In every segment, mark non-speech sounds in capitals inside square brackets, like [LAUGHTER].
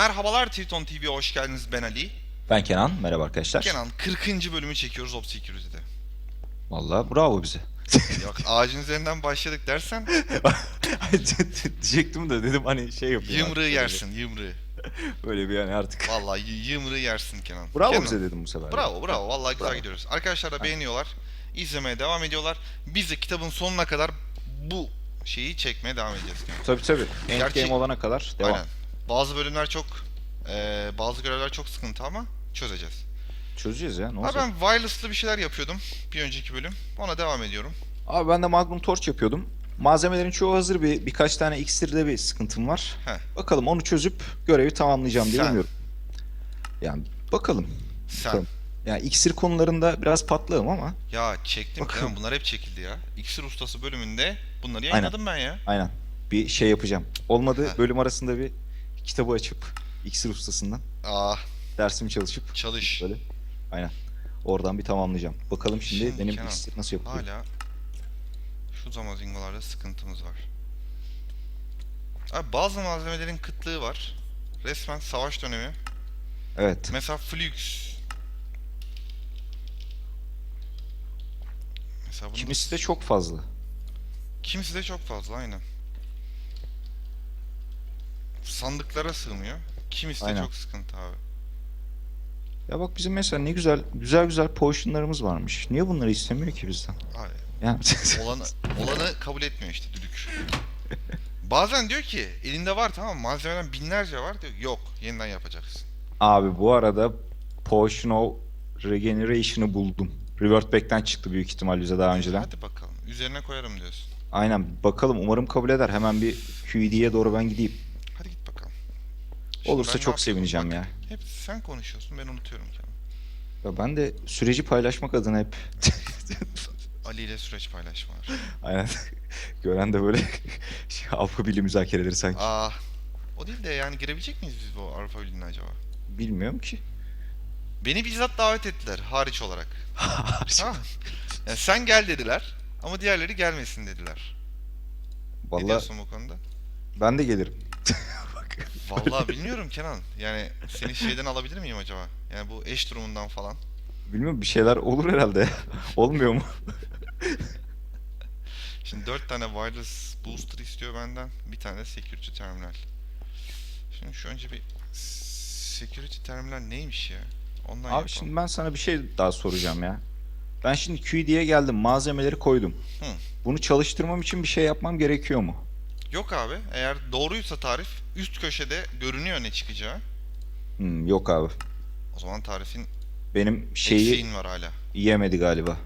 Merhabalar Triton TV'ye hoş geldiniz ben Ali. Ben Kenan. Merhaba arkadaşlar. Kenan 40. bölümü çekiyoruz Op Security'de. Vallahi bravo bize. [LAUGHS] Yok ağacın üzerinden başladık dersen Diyecektim de dedim hani şey yapayım. yımrığı yersin yımrığı. Böyle bir yani artık. Vallahi y- yımrığı yersin Kenan. Bravo Kenan, bize dedim bu sefer. Bravo bravo vallahi güzel Bravo. gidiyoruz. Arkadaşlar da beğeniyorlar. izlemeye devam ediyorlar. Biz de kitabın sonuna kadar bu şeyi çekmeye devam edeceğiz. Tabii tabii. Gerçi- Endgame olana kadar devam. Aynen. Bazı bölümler çok eee, bazı görevler çok sıkıntı ama çözeceğiz. Çözeceğiz ya ne olacak? ben wireless'lı bir şeyler yapıyordum bir önceki bölüm. Ona devam ediyorum. Abi ben de Magnum Torch yapıyordum. Malzemelerin çoğu hazır bir birkaç tane iksirde bir sıkıntım var. Heh. Bakalım onu çözüp görevi tamamlayacağım diye Sen. Yani bakalım. Sen. Bakalım. Yani iksir konularında biraz patlığım ama Ya çektim Bakalım. Bunlar hep çekildi ya. İksir ustası bölümünde bunları yayınladım ben ya. aynen bir şey yapacağım. Olmadı Heh. bölüm arasında bir kitabı açıp iksir ustasından Ah dersimi çalışıp çalış. Böyle. Aynen. Oradan bir tamamlayacağım. Bakalım şimdi, Şimdi benim Kenan, iksir nasıl yapılıyor. Hala şu zamazingolarda sıkıntımız var. Abi bazı malzemelerin kıtlığı var. Resmen savaş dönemi. Evet. Mesela Flux. Mesela bunun- Kimisi de çok fazla. Kimisi de çok fazla aynen. Sandıklara sığmıyor. Kimisi de Aynen. çok sıkıntı abi. Ya bak bizim mesela ne güzel güzel güzel potionlarımız varmış. Niye bunları istemiyor ki bizden? Abi Yani [LAUGHS] olanı, olanı kabul etmiyor işte düdük. Bazen diyor ki elinde var tamam mı? malzemeden binlerce var diyor. Yok yeniden yapacaksın. abi bu arada Potion of Regeneration'ı buldum. Revert Back'ten çıktı büyük ihtimal bize daha önceden. Hadi bakalım üzerine koyarım diyorsun. Aynen bakalım umarım kabul eder. Hemen bir QED'ye doğru ben gideyim. Hadi git bakalım. Şimdi Olursa ben ne çok sevineceğim ya. Hep sen konuşuyorsun ben unutuyorum Kenan. Ya ben de süreci paylaşmak adına hep [LAUGHS] Ali ile süreç paylaşmalar. aynen [LAUGHS] gören de böyle [LAUGHS] şey, Avrupa Birliği müzakereleri sanki. Aa, o değil de yani girebilecek miyiz biz bu Avrupa Birliği'ne acaba? Bilmiyorum ki. Beni bizzat davet ettiler hariç olarak. Ha. Yani sen gel dediler ama diğerleri gelmesin dediler. Ne Vallahi diyorsun bu konuda? ben de gelirim. Vallahi bilmiyorum Kenan. Yani seni şeyden alabilir miyim acaba? Yani bu eş durumundan falan. Bilmiyorum bir şeyler olur herhalde. [LAUGHS] Olmuyor mu? Şimdi 4 tane wireless booster istiyor benden. Bir tane de security terminal. Şimdi şu önce bir security terminal neymiş ya? Ondan Abi yapalım. şimdi ben sana bir şey daha soracağım ya. Ben şimdi QED'ye geldim. Malzemeleri koydum. Hı. Bunu çalıştırmam için bir şey yapmam gerekiyor mu? Yok abi. Eğer doğruysa tarif üst köşede görünüyor ne çıkacağı. Hmm, yok abi. O zaman tarifin Benim şeyi eksiğin var hala. yiyemedi galiba.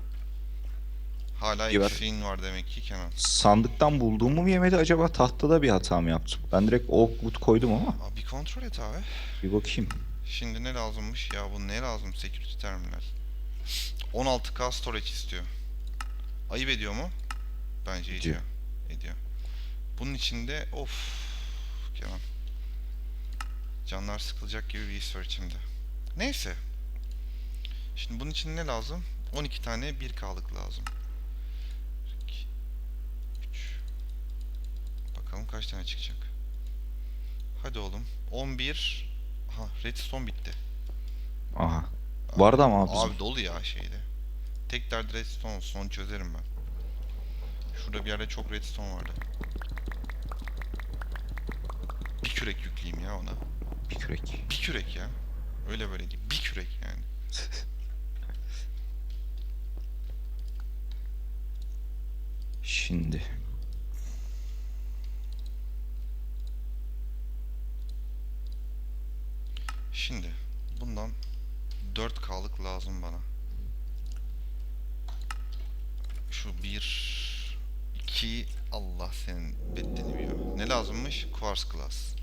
Hala İyi var. eksiğin var demek ki Kenan. Sandıktan bulduğumu mu yemedi acaba tahtada bir hata mı yaptım? Ben direkt oak wood koydum ama Abi bir kontrol et abi. bir bakayım. Şimdi ne lazımmış? Ya bu ne lazım? Security terminal. 16K storage istiyor. Ayıp ediyor mu? Bence ediyor. Ediyor. Ediyor. Bunun içinde of Kenan. Canlar sıkılacak gibi bir his var içimde. Neyse. Şimdi bunun için ne lazım? 12 tane 1K'lık lazım. 2 3 Bakalım kaç tane çıkacak. Hadi oğlum. 11 Ha redstone bitti. Aha. Vardı ama abi. Abi dolu ya şeyde. Tek derdi redstone onu çözerim ben. Şurada bir yerde çok redstone vardı. Bir kürek yükleyeyim ya ona. Bir kürek. Bir kürek ya. Öyle böyle değil. Bir kürek yani. [LAUGHS] Şimdi. Şimdi bundan 4K'lık lazım bana. Şu 1 2 Allah senin beddeni biliyor. Ne lazımmış? Quartz glass.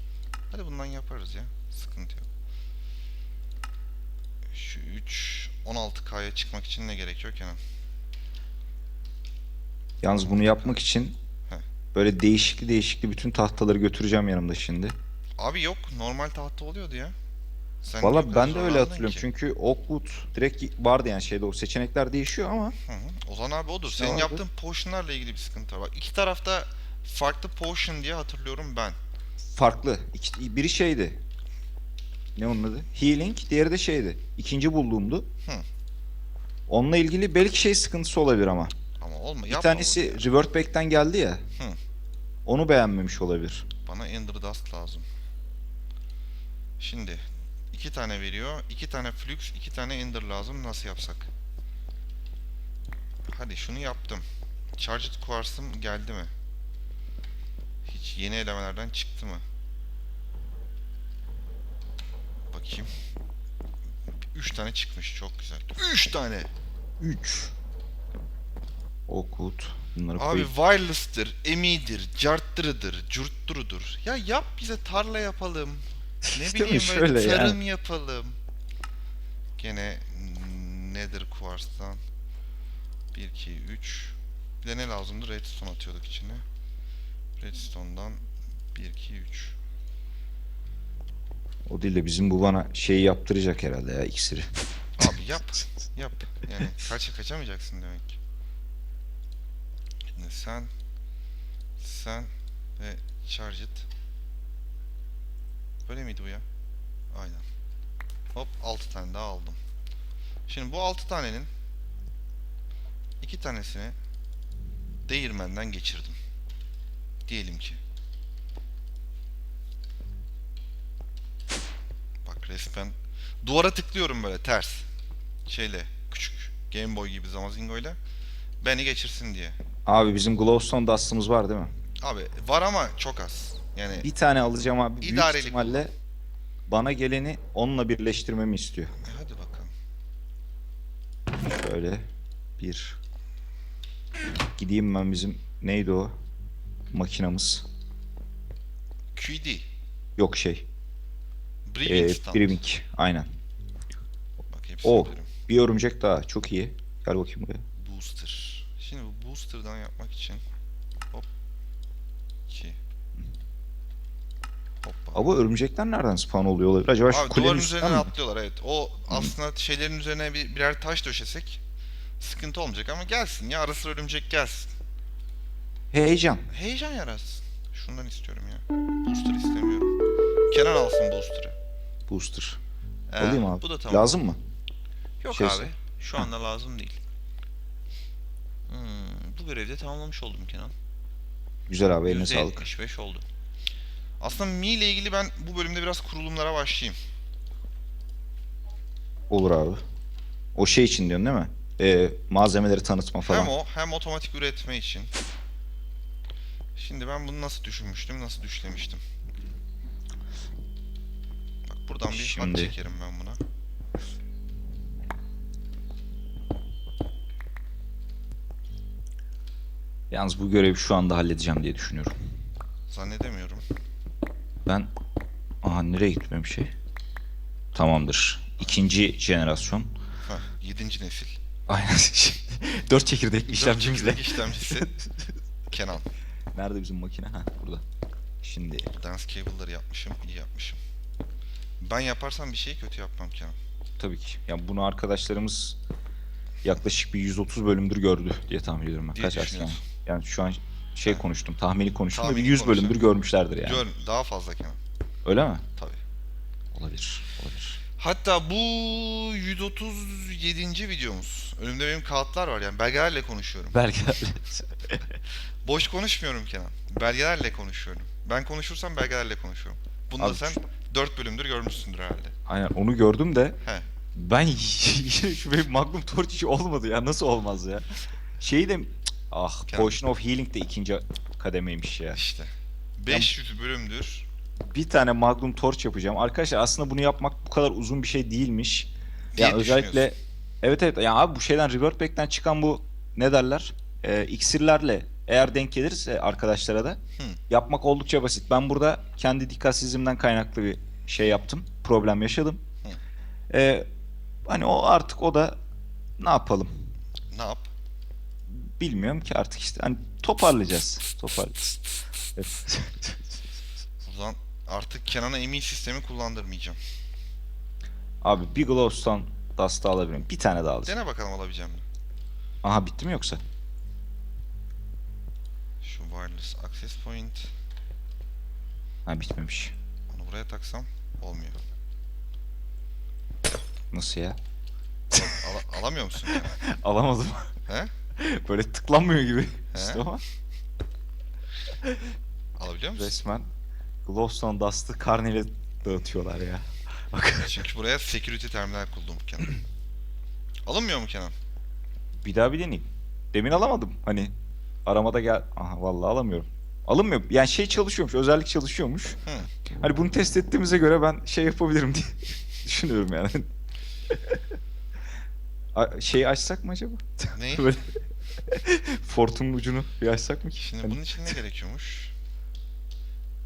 Hadi bundan yaparız ya. Sıkıntı yok. Şu 3 16K'ya çıkmak için ne gerekiyor Kenan? Yalnız bunu yapmak için Heh. böyle değişikli değişikli bütün tahtaları götüreceğim yanımda şimdi. Abi yok normal tahta oluyordu ya. Sen Valla ben de öyle hatırlıyorum. ki? Çünkü Oakwood direkt vardı yani şeyde o seçenekler değişiyor ama Hı hı. O zaman abi odur. Senin vardı. yaptığın potionlarla ilgili bir sıkıntı var. Bak iki tarafta farklı potion diye hatırlıyorum ben. Farklı. İki, biri şeydi. Ne onun adı? Healing. Diğeri de şeydi. İkinci bulduğumdu. Hı. Onunla ilgili belki şey sıkıntısı olabilir ama. Ama olma Bir yapma tanesi Revert Back'ten geldi ya. Hı. Onu beğenmemiş olabilir. bunu. Bana Ender Dust lazım. Şimdi iki tane veriyor. iki tane Flux, iki tane Ender lazım. Nasıl yapsak? Hadi şunu yaptım. Charged Quartz'ım geldi mi? Hiç yeni elemelerden çıktı mı? Bakayım. Üç tane çıkmış. Çok güzel. Üç tane. 3. Okut. Bunları Abi koyayım. wireless'tır, emidir, carttırıdır, curtturudur. Ya yap bize tarla yapalım. Ne bileyim böyle Şöyle ya. tarım yapalım. Gene Nether Quartz'tan 1, 2, 3. Bir de ne lazımdı? Redstone atıyorduk içine. Redstone'dan 1, 2, 3. O değil de bizim bu bana şeyi yaptıracak herhalde ya iksiri. Abi yap. Yap. Yani kaça kaçamayacaksın demek ki. Şimdi sen sen ve charge it. Böyle miydi bu ya? Aynen. Hop 6 tane daha aldım. Şimdi bu 6 tanenin iki tanesini değirmenden geçirdim. Diyelim ki. Bak resmen duvara tıklıyorum böyle ters. Şeyle küçük Game Boy gibi Zamazingo ile beni geçirsin diye. Abi bizim Glowstone Dust'ımız var değil mi? Abi var ama çok az. Yani Bir tane alacağım abi. Büyük İdarelik ihtimalle bana geleni onunla birleştirmemi istiyor. e, hadi bakalım. Şöyle bir gideyim ben bizim neydi o makinamız? QD. Yok şey. Breathing Ee, stand. Brewing. Aynen. Bak hepsini Oh. bilirim. Bir örümcek daha. Çok iyi. Gel bakayım buraya. Booster. Şimdi bu booster'dan yapmak için hop 2 Hoppa. Ama örümcekler nereden spawn oluyor olabilir? Acaba şu Abi kulenin üzerine mi? atlıyorlar evet. O aslında şeylerin üzerine bir, birer taş döşesek sıkıntı olmayacak ama gelsin ya ara sıra örümcek gelsin. Heyecan. Heyecan yaratsın. Şundan istiyorum ya. Booster istemiyorum. Kenan alsın booster'ı. Booster. Ee, Alayım abi. Bu da tamam. Lazım mı? Yok Şeyse. abi. Şu anda lazım değil. Hmm, bu görevi de tamamlamış oldum Kenan. Güzel abi eline sağlık. %75 oldu. Aslında Mi ile ilgili ben bu bölümde biraz kurulumlara başlayayım. Olur abi. O şey için diyorsun değil mi? Ee, malzemeleri tanıtma falan. Hem o hem otomatik üretme için. Şimdi ben bunu nasıl düşünmüştüm, nasıl düşlemiştim. Bak buradan bir hat Şimdi- çekerim ben buna. Yalnız bu görevi şu anda halledeceğim diye düşünüyorum. Zannedemiyorum. Ben... Aha nereye gitmem şey? Tamamdır. İkinci jenerasyon. Heh, 7. nesil. Aynen. [LAUGHS] Dört çekirdek işlemcimizle. Dört çekirdek işlemcisi. [LAUGHS] Kenan. Nerede bizim makine? Ha burada. Şimdi Dance cable'ları yapmışım, iyi yapmışım. Ben yaparsam bir şeyi kötü yapmam Kenan. tabii ki. Ya bunu arkadaşlarımız yaklaşık bir 130 bölümdür gördü diye tahmin ediyorum ben. Diye Kaç düşünüyorsun. Yani şu an şey Ha. konuştum, tahmini konuştum da bir Tahmini 100 konuşalım. bölümdür görmüşlerdir yani. Gör, daha fazla Kenan. Öyle mi? Tabii. Olabilir. Olabilir. Hatta bu 137. videomuz. Önümde benim kağıtlar var yani belgelerle konuşuyorum. Belki [LAUGHS] Boş konuşmuyorum Kenan. Belgelerle konuşuyorum. Ben konuşursam belgelerle konuşuyorum. Bunu da Abi sen 4 bölümdür görmüşsündür herhalde. Aynen onu gördüm de He. ben [LAUGHS] şu benim Magnum Torch işi olmadı ya. Nasıl olmaz ya? Şeyi de ah Kenan. Potion of Healing de ikinci kademeymiş ya. İşte. 500 bölümdür. Bir tane Magnum Torch yapacağım. Arkadaşlar aslında bunu yapmak bu kadar uzun bir şey değilmiş. Ya özellikle düşünüyorsun. evet evet ya abi bu şeyden Revert Back'ten çıkan bu ne derler? Ee, iksirlerle eğer denk gelirse arkadaşlara da Hı. yapmak oldukça basit. Ben burada kendi dikkatsizliğimden kaynaklı bir şey yaptım. Problem yaşadım. Hı. Ee, hani o artık o da ne yapalım? Ne yap? Bilmiyorum ki artık işte hani toparlayacağız. Toparlayacağız. Evet. O zaman artık Kenan'a emin sistemi kullandırmayacağım. Abi bir Glowstone Dust alabilirim. Bir tane daha alacağım. Dene bakalım alabileceğim mi? Aha bitti mi yoksa? Şu wireless access point. Ha bitmemiş. Onu buraya taksam olmuyor. Nasıl ya? Al- [LAUGHS] alamıyor musun? yani? Alamadım. He? Böyle tıklanmıyor gibi. He? İşte ama Alabiliyor musun? resmen Glowstone Dust'ı karneyle dağıtıyorlar ya. Çünkü buraya security terminal kurdum Kenan. [CLEARS THROAT] Alınmıyor mu Kenan? bir daha bir deneyeyim. Demin alamadım. Hani aramada gel... Aha vallahi alamıyorum. Alınmıyor. Yani şey çalışıyormuş. Özellik çalışıyormuş. Hı. Hani bunu test ettiğimize göre ben şey yapabilirim diye [LAUGHS] düşünüyorum yani. A- Şeyi açsak mı acaba? Neyi? Böyle [LAUGHS] Fortun'un ucunu bir açsak mı ki? Şimdi Hani bunun için ne gerekiyormuş?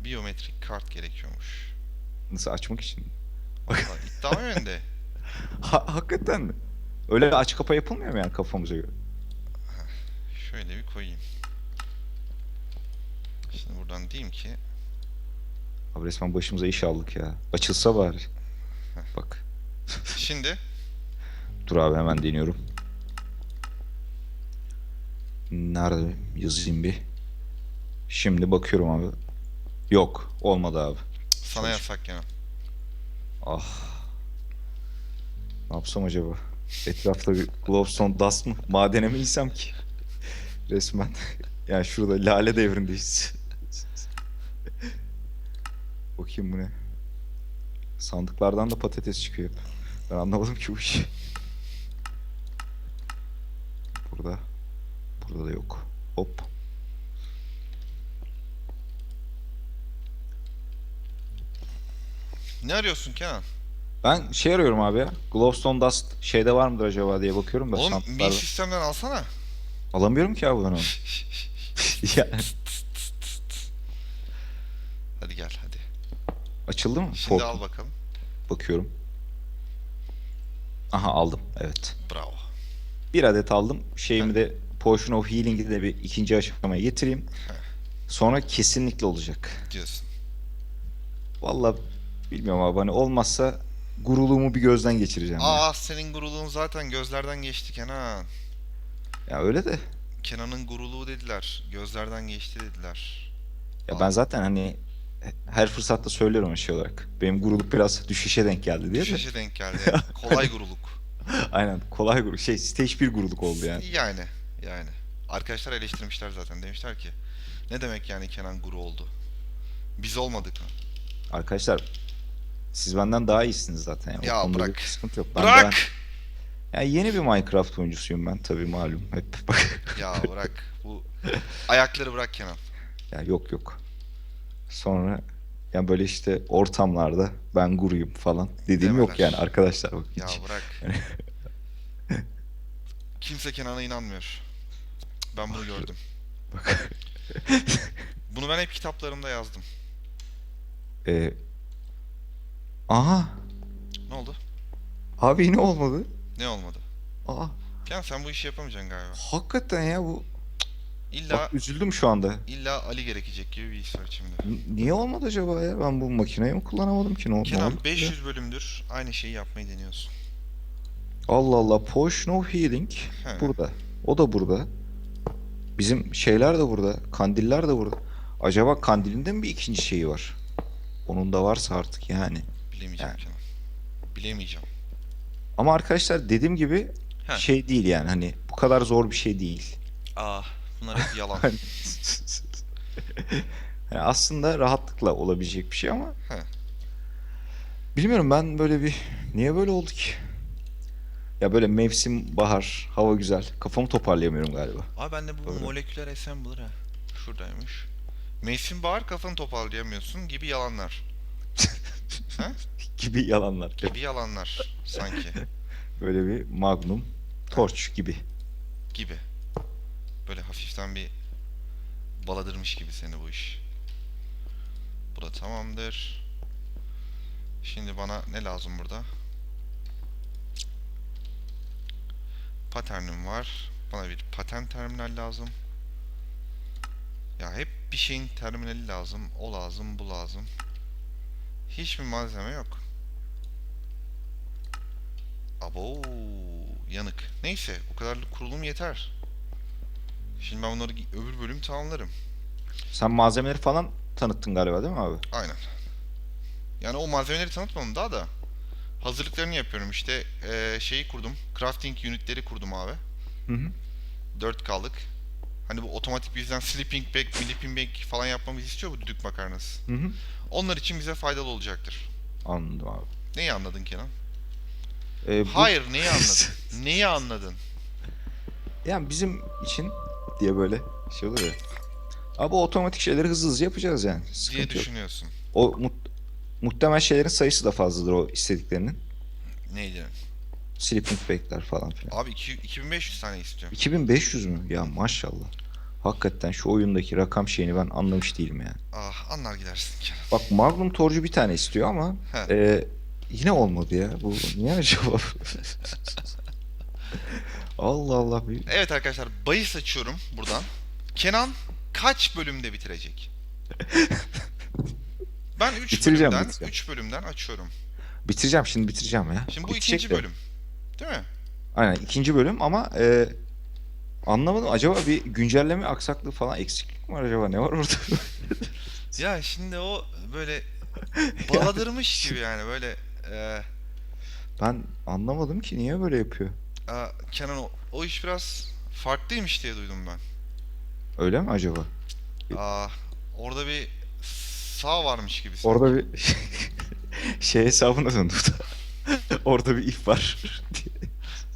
Biyometrik kart gerekiyormuş. Nasıl açmak için? Vallahi iddia yönde. [LAUGHS] Ha, hakikaten mi? Öyle aç kapa yapılmıyor mu yani kafamıza göre? Şöyle bir koyayım. Şimdi buradan diyeyim ki Abi resmen başımıza iş aldık ya. Açılsa bari. Bak. [LAUGHS] şimdi Dur abi hemen deniyorum. Nerede yazayım bir. Şimdi bakıyorum abi. Yok. Olmadı abi. sana Çalış- yasak Kenan. Ah. Ne yapsam acaba? Etrafta bir Glowstone Dust mı? Madene mi insem ki? Resmen. Yani şurada lale devrindeyiz. Bakayım bu ne? Sandıklardan da patates çıkıyor hep. Ben anlamadım ki bu işi. Burada. Burada da yok. Hop. Ne arıyorsun Kenan? Ben şey arıyorum abi ya. Glowstone Dust şeyde var mıdır acaba diye bakıyorum da Oğlum mi sistemden alsana. Alamıyorum ki abi ben onu. [LAUGHS] ya, Hadi gel hadi. açıldı mı? Şimdi Fortune. al bakalım. Bakıyorum. Aha aldım. Evet. Bravo. Bir adet aldım. Şeyimi de Potion of Healing'i de bir ikinci aşamaya getireyim. Sonra kesinlikle olacak. Diyorsun. Vallahi bilmiyorum abi hani olmazsa guruluğumu bir gözden geçireceğim. Aa senin guruluğun zaten gözlerden geçti Kenan. Ya öyle de. Kenan'ın guruluğu dediler. Gözlerden geçti dediler. Ya ben zaten hani her fırsatta söylüyorum şey olarak. Benim guruluk biraz düşüşe denk geldi diye de. Düşüşe denk geldi. [LAUGHS] Kolay guruluk. Aynen kolay guruluk. Şey stage 1 guruluk oldu yani. Yani. Yani. Arkadaşlar eleştirmişler zaten. Demişler ki ne demek yani Kenan guru oldu? Biz olmadık mı? Arkadaşlar siz benden daha iyisiniz zaten. Yani. Ya bırak. sıkıntı yok. Ben Bırak! ben- ya yeni bir Minecraft oyuncusuyum ben tabii malum. Hep [LAUGHS] bak. Ya bırak. Bu ayakları bırak Kenan. ya yok yok. Sonra yani böyle işte ortamlarda ben guruyum falan dediğim yok Demeler. yani arkadaşlar bak Ya hiç. bırak. [LAUGHS] Kimse Kenan'a inanmıyor. Ben bunu gördüm. Bak. Bunu ben hep kitaplarımda yazdım. Ee, aha Ne oldu? abi yine olmadı. Ne olmadı? Aa Kenan sen bu işi yapamayacaksın galiba. hakikaten ya bu. İlla Bak üzüldüm şu anda. illa Ali gerekecek gibi bir iş var içimde. N- Niye olmadı acaba ya? Ben bu makineyi mi kullanamadım ki? Ne, ne Kenan oldu? 500 bölümdür aynı şeyi yapmayı deniyorsun. Allah Allah. Potion of Healing He. burada. O da burada. Bizim şeyler de burada. Kandiller de burada. Acaba kandilinde mi bir ikinci şeyi var? Onun da varsa artık yani. Bilemeyeceğim Yani. Kenan. Bilemeyeceğim. Ama arkadaşlar dediğim gibi He. şey değil yani hani bu kadar zor bir şey değil. Aa, bunlar hep yalan. [LAUGHS] Yani aslında rahatlıkla olabilecek bir şey ama He. bilmiyorum ben böyle bir niye böyle oldu ki? Ya böyle mevsim bahar, hava güzel. Kafamı toparlayamıyorum galiba. Abi bende bu Doğru. moleküler assembler ha. Şuradaymış. Mevsim bahar kafanı toparlayamıyorsun gibi yalanlar. [LAUGHS] Gibi yalanlar. Gibi yalanlar sanki. [LAUGHS] Böyle bir Magnum, Torch gibi. Gibi. Böyle hafiften bir baladırmış gibi seni bu iş. Bu da tamamdır. Şimdi bana ne lazım burada? Paternim var. Bana bir paten terminal lazım. Ya hep bir şeyin terminali lazım. O lazım, bu lazım. Hiçbir malzeme yok. Abo yanık. Neyse bu kadarlık kurulum yeter. Şimdi ben bunları öbür bölüm tamamlarım. Sen malzemeleri falan tanıttın galiba değil mi abi? Aynen. Yani o malzemeleri tanıtmadım daha da. hazırlıklarını yapıyorum. İşte eee, şeyi kurdum. Crafting unitleri kurdum abi. Hı hı. 4K'lık. Hani bu otomatik bizden sleeping bag, sleeping bag falan yapmamızı istiyor bu düdük makarnası. Hı hı. Onlar için bize faydalı olacaktır. Anladım abi. Neyi anladın Kenan? Ee, bu- Hayır, neyi [LAUGHS] anladın? neyi anladın? Yani bizim için diye böyle şey olur ya. Abi otomatik şeyleri hızlı hızlı yapacağız yani. diye Sıkıntı yok. düşünüyorsun. O mu- muhtemel şeylerin sayısı da fazladır o istediklerinin. Neydi? Sleeping bag'ler falan filan. Abi iki- 2500 tane istiyorum. 2500 mü? Ya maşallah. Hakikaten şu oyundaki rakam şeyini ben anlamış değilim yani. Ah anlar gidersin Kenan. Bak Magnum Torcu bir tane istiyor ama He. e, yine olmadı ya. Bu niye acaba? [LAUGHS] Allah Allah. Bir... Evet arkadaşlar bahis açıyorum buradan. Kenan kaç bölümde bitirecek? [LAUGHS] Ben 3 Bitireceğim, bölümden bitireceğim. 3 bölümden açıyorum. Bitireceğim şimdi bitireceğim ya. Şimdi bu Bitecek ikinci de. bölüm. Değil mi? Aynen ikinci bölüm ama e, anlamadım acaba bir güncelleme aksaklığı falan eksiklik mi var acaba ne var orada? [LAUGHS] Ya şimdi o böyle [LAUGHS] baladırmış gibi yani böyle e, ben anlamadım ki niye böyle yapıyor. a, Kenan o, o iş biraz farklıymış diye duydum ben. Öyle mi acaba? Aa, orada bir sağ varmış gibi. sanki. Orada bir [LAUGHS] şey hesabına döndü bu da. Orada bir if var.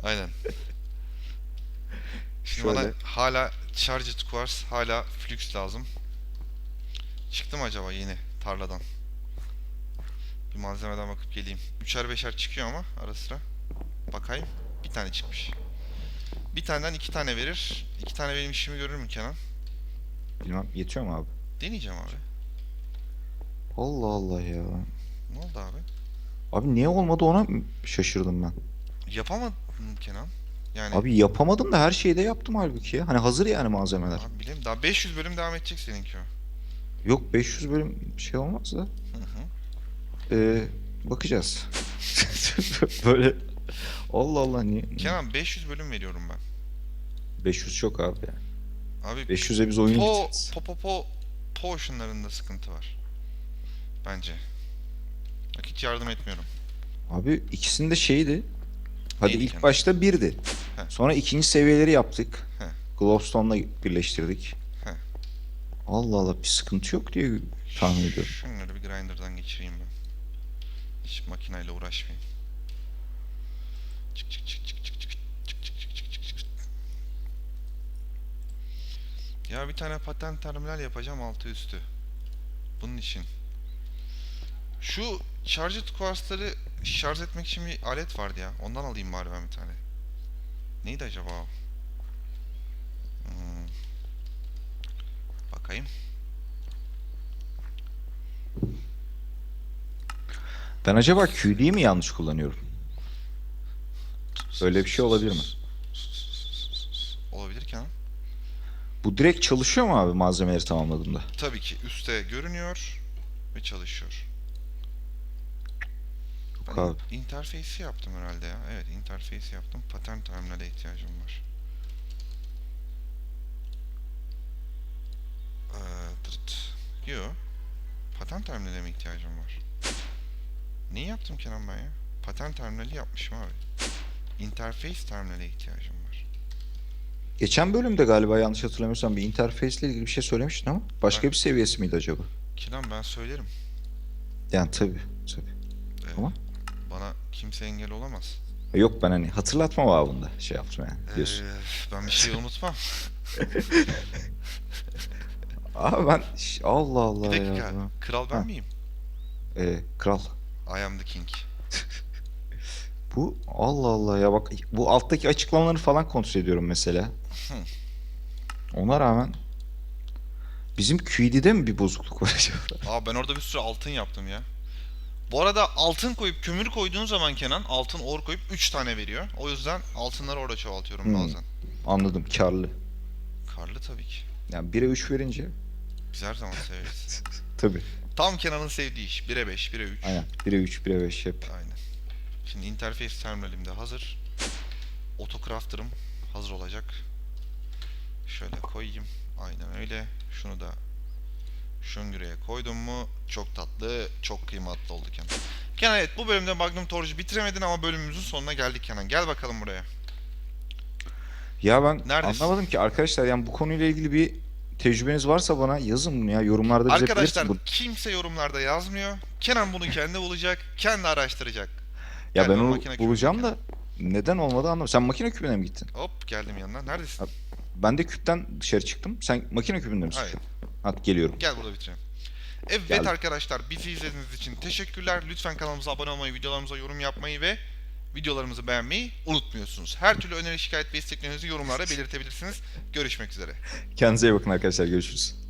Aynen. Şimdi bana Şöyle. hala Charged Quartz, hala Flux lazım. Çıktı mı acaba yeni tarladan? Bir malzemeden bakıp geleyim. Üçer beşer çıkıyor ama ara sıra. Bakayım. Bir tane çıkmış. Bir taneden iki tane verir. İki tane benim işimi görür mü Kenan? Bilmem yetiyor mu abi? Deneyeceğim abi. Allah Allah ya. Ne oldu abi? Abi niye olmadı ona şaşırdım ben. Yapamadın Kenan. Yani Abi yapamadım da her şeyi de yaptım halbuki ya. Hani hazır yani malzemeler. abi bileyim daha 500 bölüm devam edecek seninki o. Yok 500 bölüm şey olmaz da. Ee, bakacağız. [LAUGHS] Böyle Allah Allah niye? Kenan 500 bölüm veriyorum ben. 500 çok abi ya. Abi 500'e biz oyunu Po, bitiririz. po, po, po, potionlarında sıkıntı var. Bence. Bak hiç yardım etmiyorum. Abi ikisinde şeydi. Hadi Neydi ilk kendi? başta birdi. Heh. Sonra ikinci seviyeleri yaptık. Heh. Glowstone'la birleştirdik. Heh. Allah Allah bir sıkıntı yok diye tahmin ediyorum. Şunları bir grinder'dan geçireyim ben. Hiç makineyle uğraşmayayım. Çık çık çık çık çık çık çık çık çık çık çık çık. Ya bir tane patent terminal yapacağım altı üstü. Bunun için. Şu charged quartzları şarj etmek için bir alet vardı ya. Ondan alayım bari ben bir tane. Neydi acaba? Hmm. Bakayım. Ben acaba QD'yi mi yanlış kullanıyorum? Öyle bir şey olabilir mi? Olabilir ki ha. Bu direkt çalışıyor mu abi malzemeleri tamamladığımda? Tabii ki üstte görünüyor ve çalışıyor. Ben abi. interface'i yaptım herhalde ya. Evet interface'i yaptım. Pattern terminale ihtiyacım var. Ee. Yo. Pattern terminale mi ihtiyacım var? Neyi yaptım Kenan ben ya? Pattern terminali yapmışım abi. Interface terminale ihtiyacım var. Geçen bölümde galiba yanlış hatırlamıyorsam bir interface ile ilgili bir şey söylemiştin ama başka Ben- bir seviyesi miydi acaba? Kenan ben söylerim. Yani tabii tabii. Ee, Ama? Kimse engel olamaz. Yok ben hani hatırlatma babında şey yaptım yani diyorsun. Ee, ben bir şey unutmam. [LAUGHS] Abi ben Allah Allah Bir dakika. ya. Kral ben Ha. miyim? Ee, kral. I am the king. [LAUGHS] Bu Allah Allah ya bak bu alttaki açıklamaları falan kontrol ediyorum mesela. Ona rağmen bizim QED'de mi bir bozukluk var acaba? Aa ben orada bir sürü altın yaptım ya. Bu arada altın koyup kömür koyduğun zaman Kenan altın or koyup 3 tane veriyor. O yüzden altınları orada çoğaltıyorum Hmm. bazen. Anladım karlı. Karlı tabii ki. Yani 1'e 3 verince Biz her zaman severiz. [LAUGHS] tabii. Tam Kenan'ın sevdiği iş. 1'e 5, 1'e 3. Aynen 1'e 3 1'e 5 hep. Aynen. Şimdi interface terminalim de hazır. Autocrafter'ım hazır olacak. Şöyle koyayım. Aynen öyle. Şunu da şöngüreye koydum mu çok tatlı, çok kıymetli oldu Kenan. Kenan evet bu bölümde Magnum Torch'u bitiremedin ama bölümümüzün sonuna geldik Kenan. Gel bakalım buraya. Ya ben Neredesin? anlamadım ki arkadaşlar yani bu konuyla ilgili bir tecrübeniz varsa bana yazın bunu ya yorumlarda bize Arkadaşlar bunu. kimse yorumlarda yazmıyor. Kenan bunu kendi bulacak, kendi araştıracak. Ya Gel ben onu bulacağım da neden olmadı anlamadım. Sen makine küpüne mi gittin? Hop geldim yanına. Neredesin? Ben de küpten dışarı çıktım. Sen makine küpünde misin? Hayır. Hadi geliyorum. Gel burada bitirelim. Evet Geldim. arkadaşlar bizi izlediğiniz için teşekkürler. Lütfen kanalımıza abone olmayı, videolarımıza yorum yapmayı ve videolarımızı beğenmeyi unutmuyorsunuz. Her türlü öneri, şikayet ve isteklerinizi yorumlarda belirtebilirsiniz. Görüşmek üzere. Kendinize iyi bakın arkadaşlar. Görüşürüz.